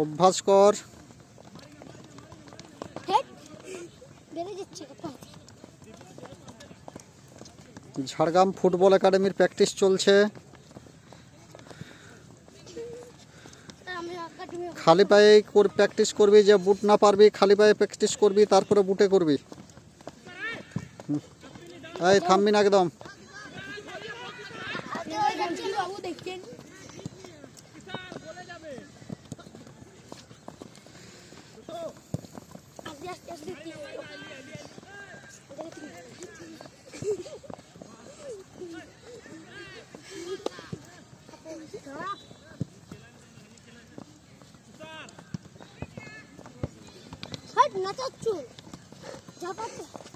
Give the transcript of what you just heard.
অভ্যাস কর ঝাড়গ্রাম ফুটবল একাডেমির প্র্যাকটিস চলছে। খালি পায়ে কর প্র্যাকটিস করবি যে বুট না পারবি খালি পায়ে প্র্যাকটিস করবি তারপরে বুটে করবি। এই থামবি না একদম। Я, я жду ты. Так. Hadi, ne tatlı. Cevap.